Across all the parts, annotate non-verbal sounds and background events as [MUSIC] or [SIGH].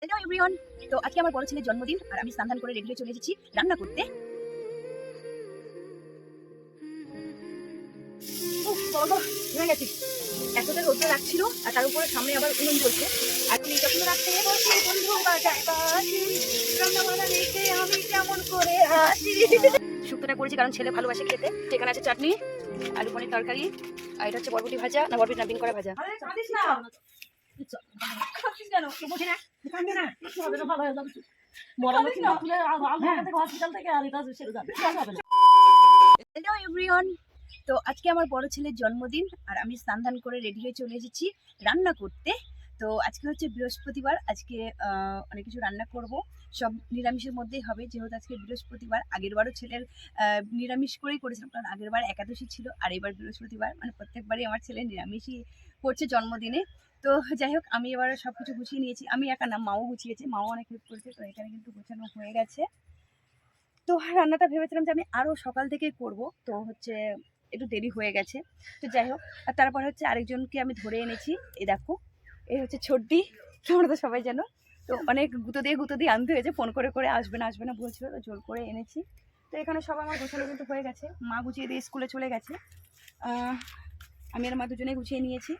Hello everyone তো আজকে আমার বড় ছেলের জন্মদিন, আর আমি করে রেডি হয়ে চলে এসেছি রান্না করতে। রাখতে আমি কেমন করে শুক্তোটা করেছি কারণ ছেলে ভালোবাসে খেতে। সেখানে আছে চাটনি, আলু পনির তরকারি, আর এটা হচ্ছে বরবটি ভাজা, না, বরবটি না, বিন করা ভাজা। তো আজকে আমার বড় ছেলের জন্মদিন, আর আমি স্নান করে রেডি হয়ে চলে এসেছি রান্না করতে। তো আজকে হচ্ছে বৃহস্পতিবার, আজকে অনেক কিছু রান্না করব। সব নিরামিষের মধ্যেই হবে, যেহেতু আজকে বৃহস্পতিবার আগের বারও ছেলের নিরামিষ করেই করেছিলাম, কারণ আগের বার একাদশী ছিল, আর এবার বৃহস্পতিবার মানে প্রত্যেকবারই আমার ছেলে নিরামিষই করছে জন্মদিনে। তো যাই হোক, আমি এবার সব কিছু গুছিয়ে নিয়েছি। আমি একা না, মাও গুছিয়েছে, মাও অনেক হেল্প করেছে, তো এখানে কিন্তু গোছানো হয়ে গেছে। তো রান্নাটা ভেবেছিলাম যে আমি আরও সকাল থেকেই করব, তো হচ্ছে একটু দেরি হয়ে গেছে। তো যাই হোক, আর তারপরে হচ্ছে আরেকজনকে আমি ধরে এনেছি এ দেখো। এই হচ্ছে ছোট্টি, তোমরা তো সবাই জানো। তো অনেক গুঁতো দিয়ে গুঁতো দিয়ে আনতে হয়েছে, ফোন করে করে আসবে না আসবে না বলছিল, তো জোর করে এনেছি। তো এখানে সব আমার গোছানো কিন্তু হয়ে গেছে। মা গুছিয়ে দিয়ে স্কুলে চলে গেছে। আমি আর মা দুজনেই গুছিয়ে নিয়েছি।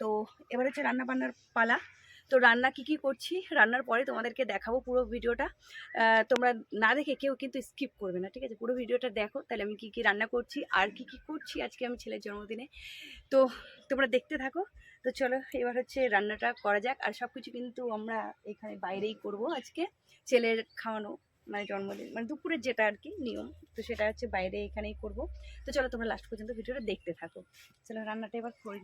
তো এবার হচ্ছে রান্না বান্নার পালা। তো রান্না কি কি করছি, রান্নার পরে তোমাদেরকে দেখাবো পুরো ভিডিওটা। তোমরা না দেখে কেউ কিন্তু স্কিপ করবে না, ঠিক আছে? পুরো ভিডিওটা দেখো, তাহলে আমি কি কি রান্না করছি, আর কি কি করছি আজকে আমি ছেলের জন্মদিনে। তো তোমরা দেখতে থাকো। তো চলো, এবার হচ্ছে রান্নাটা করা যাক। আর সব কিছু কিন্তু আমরা এখানে বাইরেই করব আজকে। ছেলের খাওয়ানো মানে জন্মদিন মানে দুপুরের যেটা আর কি নিয়ম, তো সেটা হচ্ছে বাইরে এখানেই করব। তো চলো, তোমরা লাস্ট পর্যন্ত ভিডিওটা দেখতে থাকো। চলো, রান্নাটা এবার করি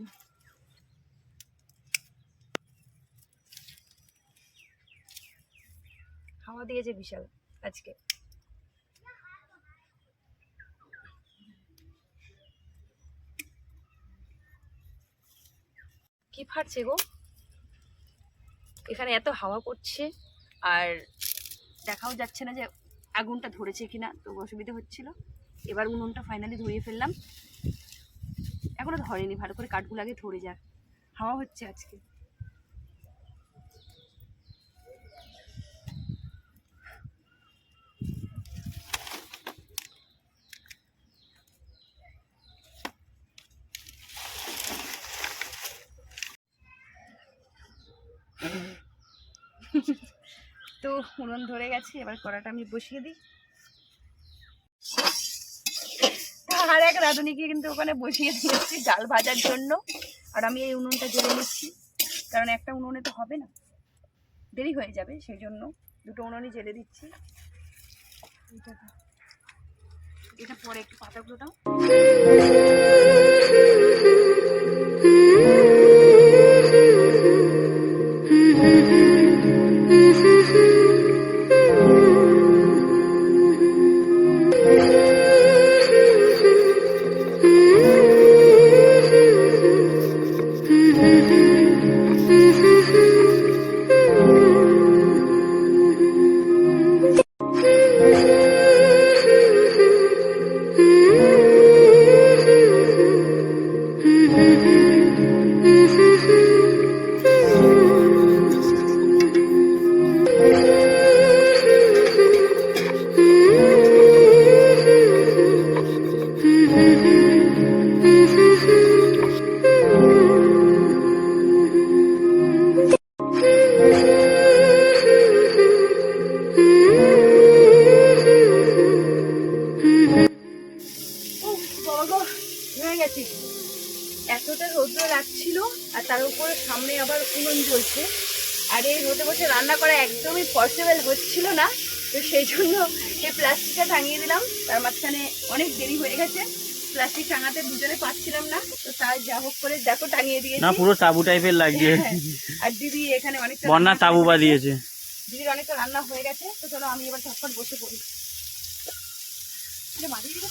খাওয়া দিয়েছে বিশাল আজকে। কি ফাটছে গো? এখানে এত হাওয়া করছে আর দেখাও যাচ্ছে না যে আগুনটা ধরেছে কিনা, তো অসুবিধা হচ্ছিল। এবার উনুনটা ফাইনালি ধরিয়ে ফেললাম। এখনও ধরেনি, ভালো করে কাঠগুলো আগে ধরে যাক। হাওয়া হচ্ছে আজকে। তো উনুন ধরে গেছে, এবার কড়াটা আমি বসিয়ে দিই। আর এক রাঁধুনিকে কিন্তু ওখানে বসিয়ে দিয়েছি ডাল ভাজার জন্য। আর আমি এই উনুনটা জ্বেলে নিচ্ছি, কারণ একটা উনুনে তো হবে না। দেরি হয়ে যাবে, সেই জন্য দুটো উনুনই জেলে দিচ্ছি। এটা এটা পরে একটু পাতাগুলো দাও। সেই জন্য এই প্লাস্টিকটা টাঙিয়ে দিলাম। তার মাঝখানে অনেক দেরি হয়ে গেছে। প্লাস্টিক টাঙাতে দুজনে পাচ্ছিলাম না। তো তার যা হোক করে দেখো টাঙিয়ে দিয়েছি। না পুরো তাবু টাইপের লাগছে। হ্যাঁ, আর দিদি এখানে অনেক বন্যা তাবু বাঁধিয়েছে দিদির অনেকটা রান্না হয়ে গেছে। তো চলো আমি এবার ঝটপট বসে পড়ি। মাঝে দিকে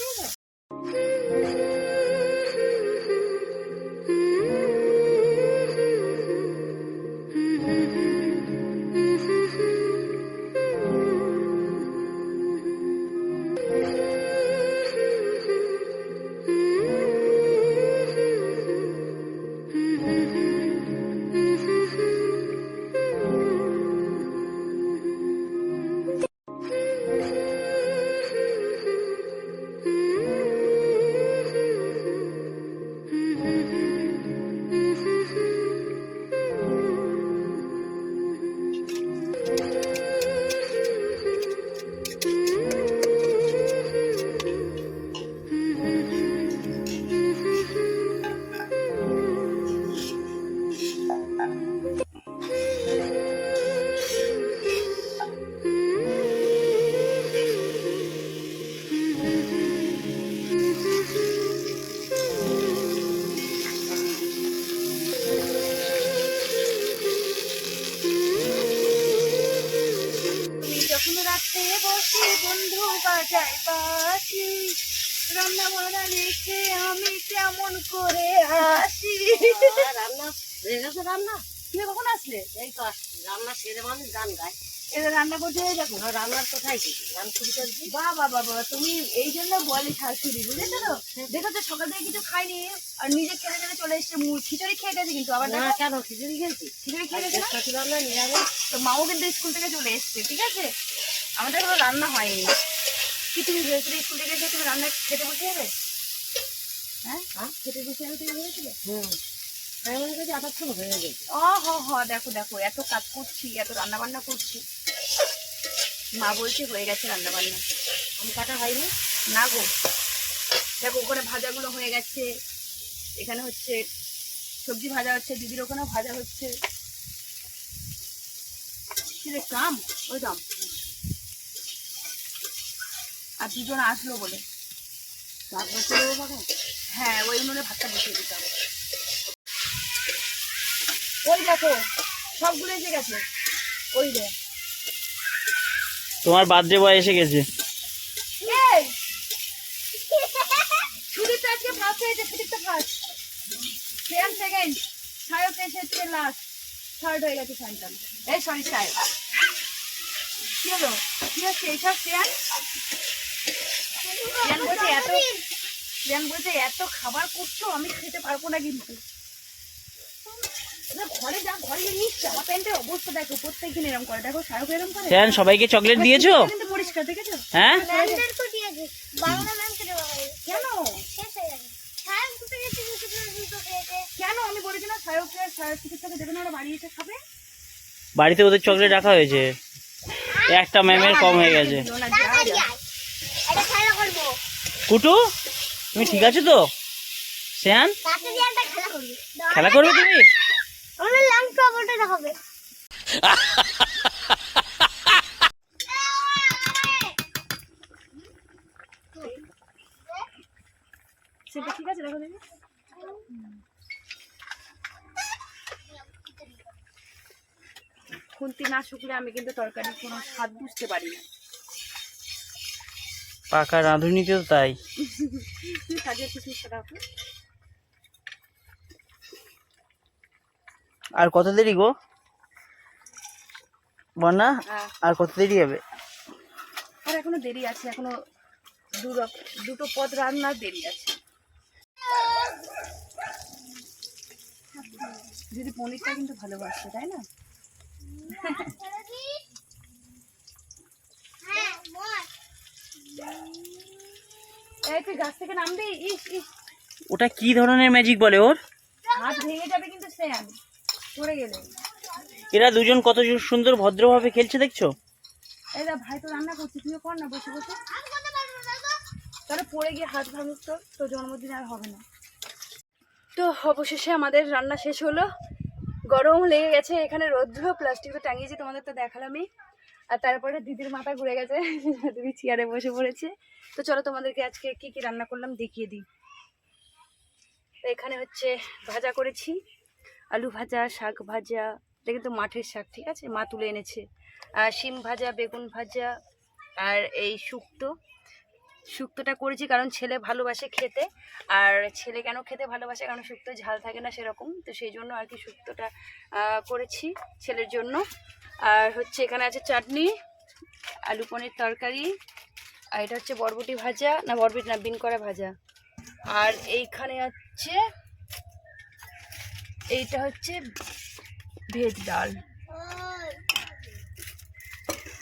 রান্না বান্না রেখে আমি কেমন করে আসি? রান্না হয়ে গেছে রান্না তুমি কখন আসলে? এই তো আসছি রান্না সেরে মানুষ গান গায় এবার রান্না করতে হয়ে যাব। রান্নার কোথায় কি গান শুরু করছি বাবা বাবা তুমি এই জন্য বলে শাশুড়ি বুঝেছ তো? দেখো তো সকাল থেকে কিছু খাইনি আর নিজে খেলে খেলে চলে এসছে খিচুড়ি খেয়ে গেছে কিন্তু আবার না কেন খিচুড়ি খেয়েছি? খিচুড়ি খেয়ে গেছে তো মাও কিন্তু স্কুল থেকে চলে এসছে ঠিক আছে? আমাদের কোনো রান্না হয়নি। কি তুমি ভেবেছিলে স্কুল থেকে এসে তুমি রান্না খেতে বসে যাবে? হ্যাঁ? হ্যাঁ? খেতে বসে যাবে তুমি ভেবেছিলে? হুম। আমি মনে করছি আটার সময় হয়ে ও হ হ দেখো দেখো এত কাজ করছি এত রান্না বান্না করছি। মা বলছে হয়ে গেছে রান্না বান্না আমি কাটা হয়নি? না গো। দেখো ওখানে ভাজাগুলো হয়ে গেছে। এখানে হচ্ছে সবজি ভাজা হচ্ছে দিদির ওখানেও ভাজা হচ্ছে। কাম? ওই দাম। আর দুজন আসলো বলে? হ্যাঁ ওই উনুনে ভাতটা বসিয়ে দিতে হবে। ওই দেখো সবগুলো এসে গেছে। ওই রে তোমার বার্থডে বয় এসে গেছে। আজকে ফার্স্ট হয়েছে ফার্স্ট সেকেন্ড সেকেন্ড সায়ক এসেছে লাস্ট থার্ড হয়ে গেছে সায়ন্তন। এই সরি সায়ক। কি হলো? কি হচ্ছে এইসব শ্রেয়ান বলছে এত শ্রেয়ান বলছে এত খাবার করছ আমি খেতে পারব না কিন্তু সবাইকে চকলেট দিয়েছ হ্যাঁ হয়ে বাড়িতে ওদের চকলেট রাখা হয়েছে একটা ম্যামের কম হয়ে গেছে দিও না, যা, তাড়াতাড়ি যা। আয় এটা খেলা করব কুটু তুমি ঠিক আছো তো? শ্যান? খেলা করবি তুমি? খুন্তি না শুকলে আমি কিন্তু তরকারির কোনো স্বাদ বুঝতে পারি না। পাকা রাঁধুনি তো তাই। আর কত দেরি গো? বন্যা হ্যাঁ আর কত দেরি হবে? আর এখনও দেরি আছে এখনও দুটো পদ রান্নার দেরি আছে। যদি পনিরটা কিন্তু ভালোবাসে তাই না হ্যাঁ বল এই তুই গাছ থেকে নামবি? ইস ইস। ওটা কি ধরনের ম্যাজিক বলে ওর? হাত ভেঙে যাবে কিন্তু স্যাম পড়ে গেলে। এরা দুজন কত সুন্দর ভদ্রভাবে খেলছে দেখছ? এই দা ভাই তো রান্না করছে তুইও কর না বসে বসে। তাহলে পড়ে গিয়ে হাত ভাঙুক তো তো জন্মদিন আর হবে না। তো অবশেষে আমাদের রান্না শেষ হলো। গরম লেগে গেছে এখানে রৌদ্র প্লাস্টিক তো টাঙিয়েছি তোমাদের তো দেখালামই। আর তারপরে দিদির মাথা ঘুরে গেছে, [LAUGHS] দিদি চেয়ারে বসে পড়েছে। তো চলো তোমাদেরকে আজকে কি কি রান্না করলাম দেখিয়ে দিই। তো এখানে হচ্ছে ভাজা করেছি, আলু ভাজা, শাক ভাজা, এটা কিন্তু মাঠের শাক, ঠিক আছে? মা তুলে এনেছে। আর শিম ভাজা, বেগুন ভাজা, আর এই শুক্তো। শুক্তোটা করেছি কারণ ছেলে ভালোবাসে খেতে। আর ছেলে কেন খেতে ভালোবাসে? কারণ শুক্তো ঝাল থাকে না সেরকম। তো সেই জন্য আর কি শুক্তোটা করেছি ছেলের জন্য। আর হচ্ছে এখানে আছে চাটনি, আলু পনির তরকারি, আর এটা হচ্ছে বরবটি ভাজা। না, বরবটি না বিন করা ভাজা। আর এইখানে হচ্ছে এইটা হচ্ছে ভেজ ডাল।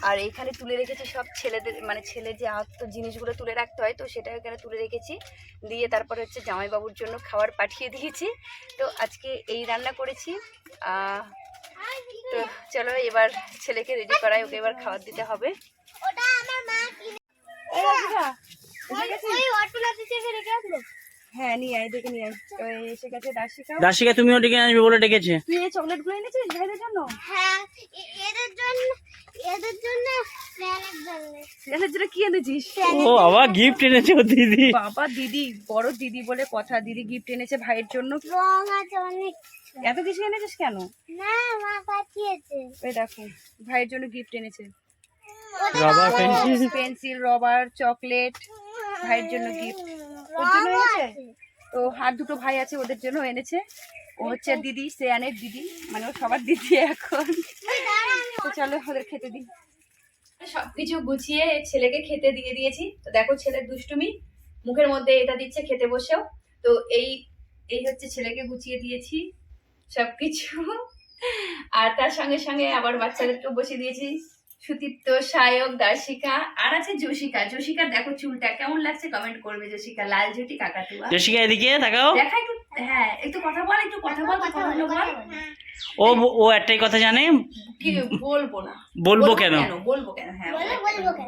আর এখানে তুলে রেখেছি সব ছেলেদের মানে ছেলে যে আত্ম জিনিসগুলো তুলে রাখতে হয় তো সেটা এখানে তুলে রেখেছি। দিয়ে তারপরে হচ্ছে জামাইবাবুর জন্য খাবার পাঠিয়ে দিয়েছি। তো আজকে এই রান্না করেছি। তো চলো এবার ছেলেকে রেডি করাই ওকে এবার খাবার দিতে হবে। ওটা আমার মা কিনে হ্যাঁ নিয়ে আয় দেখে নিয়ে আয়। এসে গেছে দার্শিকা দার্শিকা তুমিও ডেকে আসবে বলে ডেকেছে। তুই এই চকলেটগুলো এনেছিস ভাইদের জন্য? হ্যাঁ এদের জন্য এদের জন্য স্যালেড জন্য কি এনেছিস? ও বাবা গিফট এনেছে ও দিদি। বাবা দিদি বড় দিদি বলে কথা। দিদি গিফট এনেছে ভাইয়ের জন্য। রং আছে অনেক। এত কিছু এনেছিস কেন? না মা পাঠিয়েছে। ওই দেখো ভাইয়ের জন্য গিফট এনেছে। Rubber pencil pencil rubber chocolate ভাইয়ের জন্য গিফট ওর জন্য এনেছে? তো আর দুটো ভাই আছে ওদের জন্য এনেছে। ও হচ্ছে দিদি শ্রেয়ানের দিদি মানে ও সবার দিদি এখন। তো চলো ওদের খেতে দিই। সবকিছু গুছিয়ে ছেলেকে খেতে দিয়ে দিয়েছি। তো দেখো ছেলের দুষ্টুমি। মুখের মধ্যে এটা দিচ্ছে খেতে বসেও। তো এই এই হচ্ছে ছেলেকে গুছিয়ে দিয়েছি সবকিছু। আর তার সঙ্গে সঙ্গে আবার বাচ্চাদেরকেও বসিয়ে দিয়েছি। সুদীপ্ত সায়ক দার্শিকা আর আছে যশিকা যশিকা দেখো চুলটা কেমন লাগছে কমেন্ট করবে যশিকা লাল জুটি কাকাতুয়া। জসিকা এদিকে তাকাও। দেখা একটু হ্যাঁ একটু কথা বল একটু কথা বল কথা বল ও ও একটাই কথা জানে? কি বলব না। বলব কেন? বলব কেন? হ্যাঁ বলব কেন?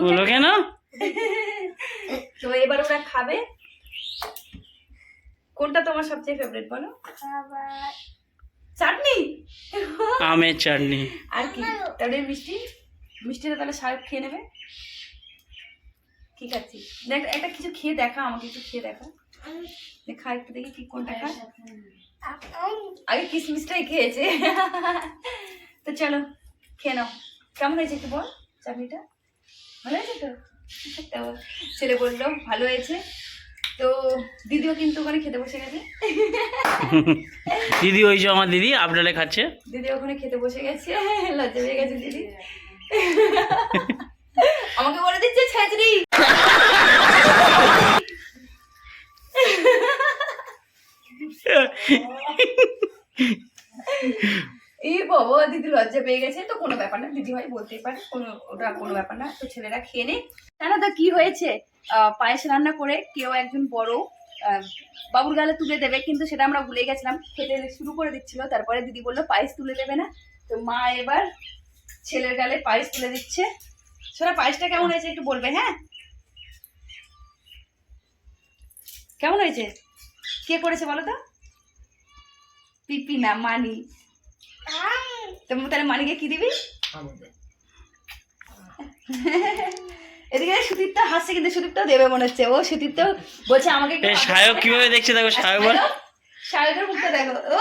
বলব কেন? তো এবার ওরা খাবে। কোনটা তোমার সবচেয়ে ফেভারিট বলো? চাটনি? আমের চাটনি। আর কি? তাহলে মিষ্টি? মিষ্টিটা তাহলে সাহেব খেয়ে নেবে? ঠিক আছে। দেখ একটা কিছু খেয়ে দেখা আমাকে একটু খেয়ে দেখা। দেখা একটু দেখি কি কোনটা খা। আগে কিসমিসটাই খেয়েছে। তো চলো খেয়ে নাও। কেমন হয়েছে একটু বল চাটনিটা? ভালো হয়েছে তো? তো ছেলে বলল ভালো হয়েছে। তো দিদিও কিন্তু ওখানে খেতে বসে গেছে। দিদি ওই যে আমার দিদি আপনারা খাচ্ছে। দিদি ওখানে খেতে বসে গেছে লজ্জা পেয়ে গেছে দিদি। আমাকে বলে দিচ্ছে ছাত্রী [LAUGHS] এই বাবা, দিদি লজ্জা পেয়ে গেছে। তো কোনো ব্যাপার না দিদি ভাই বলতেই পারে, কোনো, ওটা কোনো ব্যাপার না। তো ছেলেরা খেয়ে নে। জানো তো কি হয়েছে? পায়েস রান্না করে কেউ একজন বড় বাবুর গালে তুলে দেবে, কিন্তু সেটা আমরা ভুলে গেছিলাম। খেতে শুরু করে দিচ্ছিল, তারপরে দিদি বলল, পায়েস তুলে দেবে না। তো মা এবার ছেলের গালে পায়েস তুলে দিচ্ছে। সেটা পায়েসটা কেমন হয়েছে একটু বলবে হ্যাঁ? কেমন হয়েছে? কে করেছে বলো তো? পিপি না, মানি। তো তাহলে মানিকে কি দিবি? এদিকে সুদীপ্তা হাসছে কিন্তু সুদীপ্তা দেবে মনে হচ্ছে। ও সুদীপ্তা বলছে আমাকে সায়ক কীভাবে দেখছে দেখো সায়ক বল। শায়কের মুখটা দেখো। ও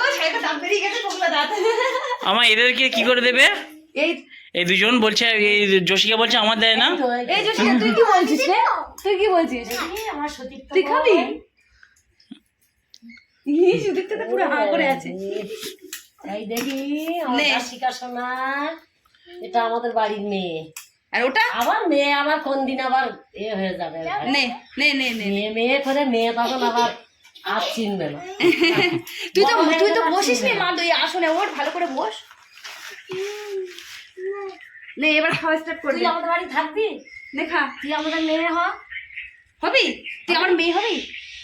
বেরিয়ে গেছে কোকলা দাঁত। আমার এদেরকে কি করে দেবে? এই এই দুজন বলছে এই জসিকা বলছে আমার দেয় না? এই তুই কি বলছিস রে? তুই কি বলছিস? আমার সতীর্থ তুই খাবি? ই সুদীপ্তা তো পুরো হাঁ করে আছে। এই দেখি শিকা সোনার এটা আমাদের বাড়ির মেয়ে। আর ওটা? আবার মেয়ে আবার কোন দিন আবার এ হয়ে যাবে। নে নে নে নে মেয়ে মেয়ে করে মেয়ে তখন আবার আর চিনবে না। [LAUGHS] তুই তো তুই তো বসিস নি মা তুই আসনে ওর ভালো করে বস। নে এবার খাওয়া স্টার্ট তুই করবি আমাদের বাড়ি থাকবি? নে খা। তুই আমাদের মেয়ে হ। হবি? তুই আমার মেয়ে হবি?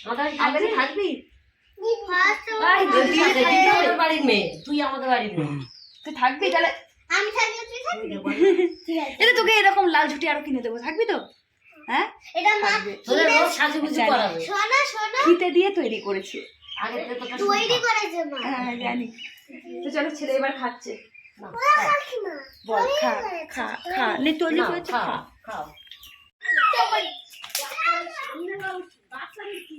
আমাদের বাড়ি থাকবি? বাড়ির মেয়ে। তুই আমাদের বাড়ির মেয়ে। তুই থাকবি তাহলে? আমি থাকলে তুই থাকবি? এটা তোকে এরকম লাল ঝুটি আরও কিনে দেবো। থাকবি তো? হ্যাঁ? এটা মা তোদের রোজ সাজুগুজু করাবে। শোনো শোনো। ফিতে দিয়ে তৈরি করেছে। আগে তোকে তৈরি করেছে মা। হ্যাঁ জানি। তো চলো ছেলে এবার খাচ্ছে। বল খা খা খা। নে তৈরি করেছে খা খাও। কিচ্ছু হবে না। কিচ্ছু হবে না, ভালো হয়ে যাবে তুই। মরা লোকই না তুলে আ- আনব ওখান থেকে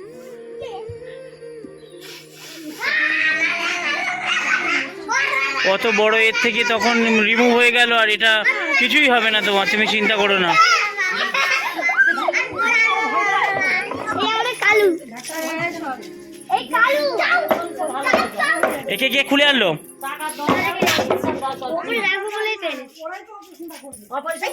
কত বড় এর থেকে তখন রিমুভ হয়ে গেল আর এটা কিছুই হবে না তোমার তুমি চিন্তা করো না। এই আমাদের কালু। এই কালু একে কে খুলে আনলো। অপারেশন